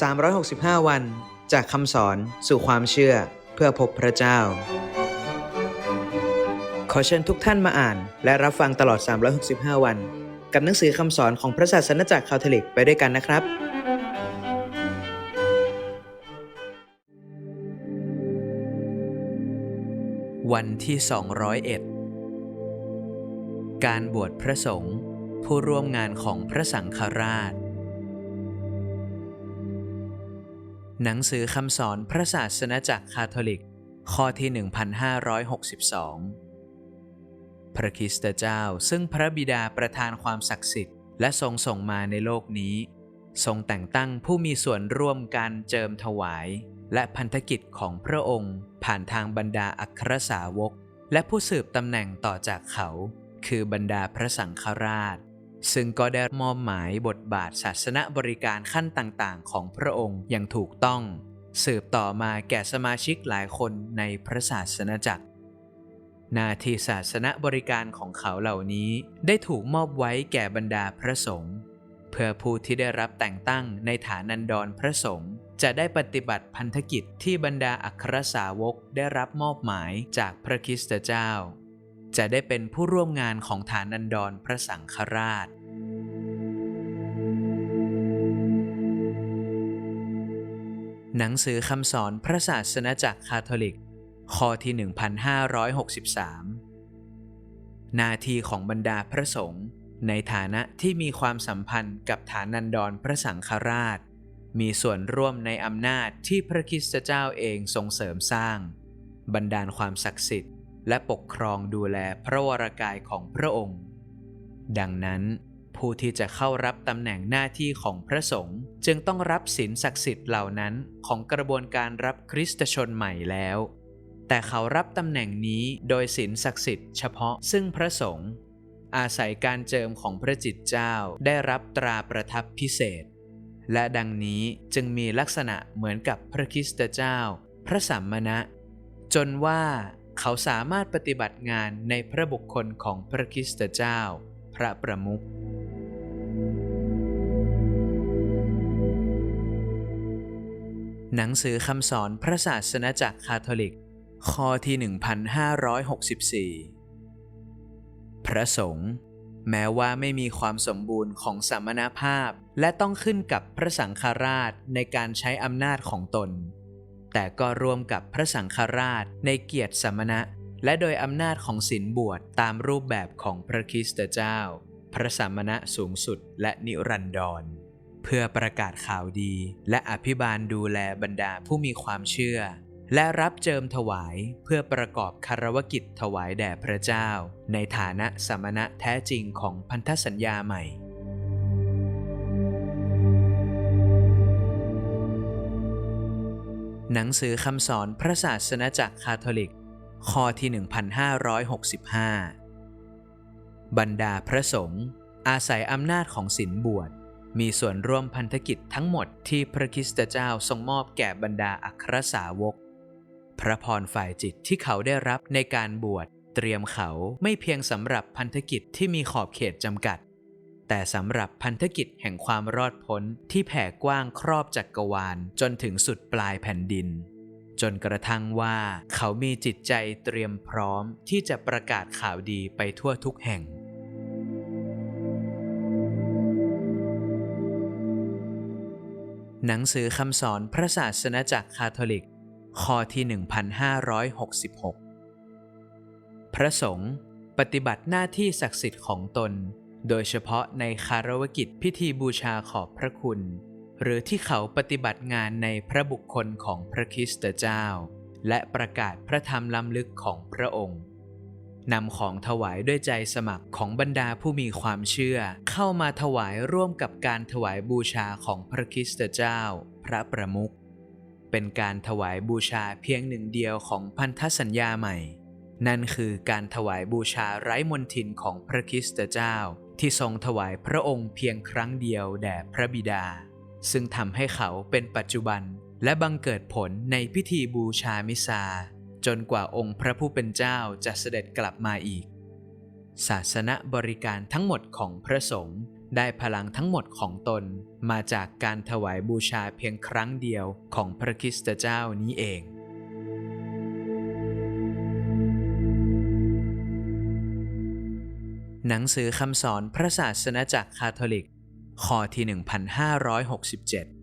365 วัน จากคำสอนสู่ความเชื่อเพื่อพบพระเจ้า ขอเชิญทุกท่านมาอ่าน และรับฟังตลอด 365 วัน กับหนังสือคำสอนของพระศาสนจักรคาทอลิกไปด้วยกันนะครับ วันที่ 201 การบวชพระสงฆ์ผู้ร่วมงานของพระสังฆราช หนังสือคำสอนพระศาสนจักรคาทอลิก ข้อที่ 1562 พระคริสตเจ้าซึ่งพระบิดาประทานความศักดิ์สิทธิ์และทรงส่งมาในโลกนี้ ทรงแต่งตั้งผู้มีส่วนร่วมการเจิมถวาย และพันธกิจของพระองค์ ผ่านทางบรรดาอัครสาวก และผู้สืบตำแหน่งต่อจากเขา คือบรรดาพระสังฆราช ซึ่งก็ได้มอบหมายบทบาทศาสนบริการขั้นต่างๆ ของพระองค์อย่างถูกต้อง สืบต่อมาแก่สมาชิกหลายคนในพระศาสนจักรหน้าที่ศาสนบริการของเขาเหล่านี้ได้ถูกมอบไว้แก่บรรดาพระสงฆ์เพื่อผู้ที่ได้รับแต่งตั้งในฐานันดรพระสงฆ์จะได้ปฏิบัติพันธกิจที่บรรดาอัครสาวกได้รับมอบหมายจากพระคริสตเจ้า จะได้เป็นผู้ร่วมงานของฐานันดรพระสังฆราช หนังสือคำสอนพระศาสนจักรคาทอลิก ข้อที่ 1563 หน้าที่ของบรรดาพระสงฆ์ในฐานะที่มีความสัมพันธ์กับฐานันดรพระสังฆราช มีส่วนร่วมในอำนาจที่พระคริสตเจ้าเองทรงเสริมสร้างบันดาลความศักดิ์สิทธิ์ และปกครองดูแลพระวรากายของพระองค์ ดังนั้น ผู้ที่จะเข้ารับตำแหน่งหน้าที่ของพระสงฆ์จึงต้องรับศีลศักดิ์สิทธิ์เหล่านั้นของกระบวนการรับคริสตชนใหม่แล้ว แต่เขารับตำแหน่งนี้โดยศีลศักดิ์สิทธิ์เฉพาะซึ่งพระสงฆ์อาศัยการเจิมของพระจิตเจ้าได้รับตราประทับพิเศษ และดังนี้จึงมีลักษณะเหมือนกับพระคริสตเจ้า พระสัมมณะ จนว่าเขาสามารถปฏิบัติงานในพระบุคคลของพระคริสตเจ้า พระประมุข หนังสือคำสอนพระศาสนจักรคาทอลิก ข้อที่ 1564 พระสงฆ์แม้ว่าไม่มีความสมบูรณ์ของสมณภาพ และต้องขึ้นกับพระสังฆราชในการใช้อำนาจของตน แต่ก็ร่วมกับพระสังฆราชในเกียรติสมณะ และโดยอำนาจของศีลบวชตามรูปแบบของพระคริสตเจ้า พระสมณะสูงสุดและนิรันดร เพื่อประกาศข่าวดี และอภิบาลดูแลบรรดาผู้มีความเชื่อ และรับเจิมถวายเพื่อประกอบคารวกิจถวายแด่พระเจ้า ในฐานะสมณะแท้จริงของพันธสัญญาใหม่หนังสือคำสอนพระศาสนจักรคาทอลิก ข้อที่ 1565 บรรดาพระสงฆ์อาศัยอำนาจของศีลบวช มีส่วนร่วมพันธกิจทั้งหมดที่พระคริสตเจ้าทรงมอบแก่บรรดาอัครสาวก พระพรฝ่ายจิตที่เขาได้รับในการบวชเตรียมเขาไม่เพียงสำหรับพันธกิจที่มีขอบเขตจำกัด แต่สำหรับพันธกิจแห่งความรอดพ้นที่แผ่กว้างครอบจักกรวาลจนถึงสุดปลายแผ่นดิน จนกระทั่งว่าเขามีจิตใจเตรียมพร้อมที่จะประกาศข่าวดีไปทั่วทุกแห่ง หนังสือคำสอนพระศาสนจักรคาทอลิก ข้อที่ 1566 พระสงฆ์ปฏิบัติหน้าที่ศักดิ์สิทธิ์ของตน โดยเฉพาะในคารวกิจพิธีบูชาขอบพระคุณ หรือที่เขาปฏิบัติงานในพระบุคคลของพระคริสต์เจ้า และประกาศพระธรรมล้ำลึกของพระองค์ นำของถวายด้วยใจสมัครของบรรดาผู้มีความเชื่อ เข้ามาถวายร่วมกับการถวายบูชาของพระคริสตเจ้า พระประมุขเป็นการถวายบูชาเพียงหนึ่งเดียวของพันธสัญญาใหม่ นั่นคือการถวายบูชาไร้มนทินของพระคริสตเจ้า ที่ทรงถวายพระองค์เพียงครั้งเดียวแด่พระบิดา ซึ่งทำให้เขาเป็นปัจจุบันและบังเกิดผลในพิธีบูชามิซา จนกว่าองค์พระผู้เป็นเจ้าจะเสด็จกลับมาอีก ศาสนบริการทั้งหมดของพระสงฆ์ได้พลังทั้งหมดของตนมาจากการถวายบูชาเพียงครั้งเดียวของพระคริสตเจ้านี้เอง หนังสือคำสอนพระศาสนาจักรคาทอลิกข้อที่ 1567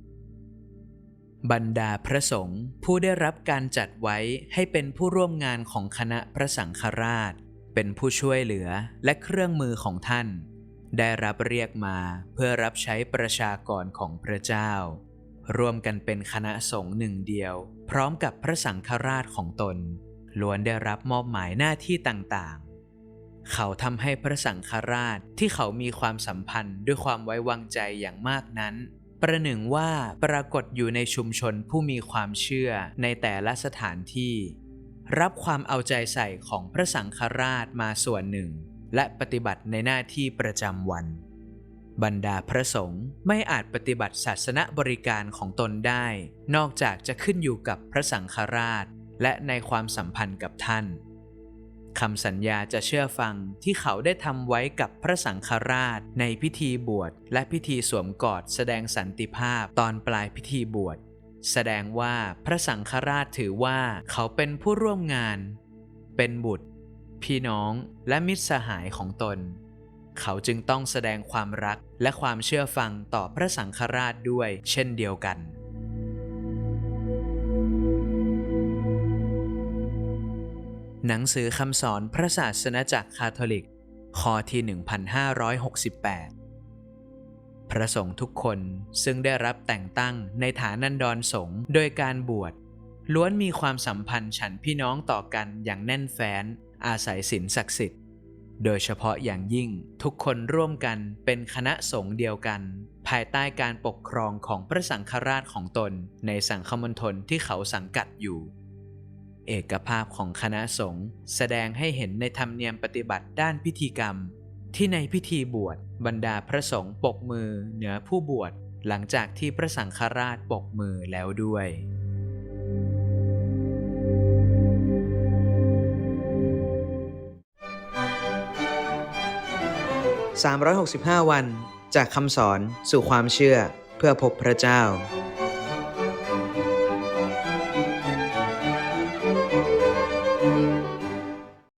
บรรดาพระสงฆ์ผู้ได้รับการจัดไว้ให้เป็นผู้ร่วมงานของคณะพระสังฆราช เป็นผู้ช่วยเหลือและเครื่องมือของท่าน ได้รับเรียกมาเพื่อรับใช้ประชากรของพระเจ้า ร่วมกันเป็นคณะสงฆ์หนึ่งเดียว พร้อมกับพระสังฆราชของตนล้วนได้รับมอบหมายหน้าที่ต่างๆ เขาทำให้พระสังฆราชที่เขามีความสัมพันธ์ด้วยความไว้วางใจอย่างมากนั้น ประหนึ่งว่าปรากฏอยู่ในชุมชนผู้มีความเชื่อในแต่ละสถานที่ รับความเอาใจใส่ของพระสังฆราชมาส่วนหนึ่ง และปฏิบัติในหน้าที่ประจำวัน บรรดาพระสงฆ์ไม่อาจปฏิบัติศาสนบริการของตนได้ นอกจากจะขึ้นอยู่กับพระสังฆราช และในความสัมพันธ์กับท่าน คำสัญญาจะเชื่อฟังที่เขาได้ทำไว้กับพระสังฆราช ในพิธีบวชและพิธีสวมกอดแสดงสันติภาพตอนปลายพิธีบวชแสดงว่าพระสังฆราชถือว่าเขาเป็นผู้ร่วมงาน เป็นบุตร พี่น้องและมิตรสหายของตน เขาจึงต้องแสดงความรักและความเชื่อฟังต่อพระสังฆราชด้วยเช่นเดียวกัน หนังสือคำสอนพระศาสนาจักรคาทอลิกข้อที่ 1568 พระสงฆ์ทุกคนซึ่งได้รับแต่งตั้งในฐานันดรสงฆ์โดยการบวช ล้วนมีความสัมพันธ์ฉันพี่น้องต่อกันอย่างแน่นแฟ้น อาศัยศีลศักดิ์สิทธิ์ โดยเฉพาะอย่างยิ่งทุกคนร่วมกันเป็นคณะสงฆ์เดียวกัน ภายใต้การปกครองของพระสังฆราชของตนในสังฆมณฑลที่เขาสังกัดอยู่ เอกภาพของคณะสงฆ์แสดงให้เห็นในธรรมเนียมปฏิบัติด้านพิธีกรรม ที่ในพิธีบวชบรรดาพระสงฆ์ปกมือเหนือผู้บวชหลังจากที่พระสังฆราชปกมือแล้วด้วย 365 วัน จากคำสอนสู่ความเชื่อเพื่อพบพระเจ้า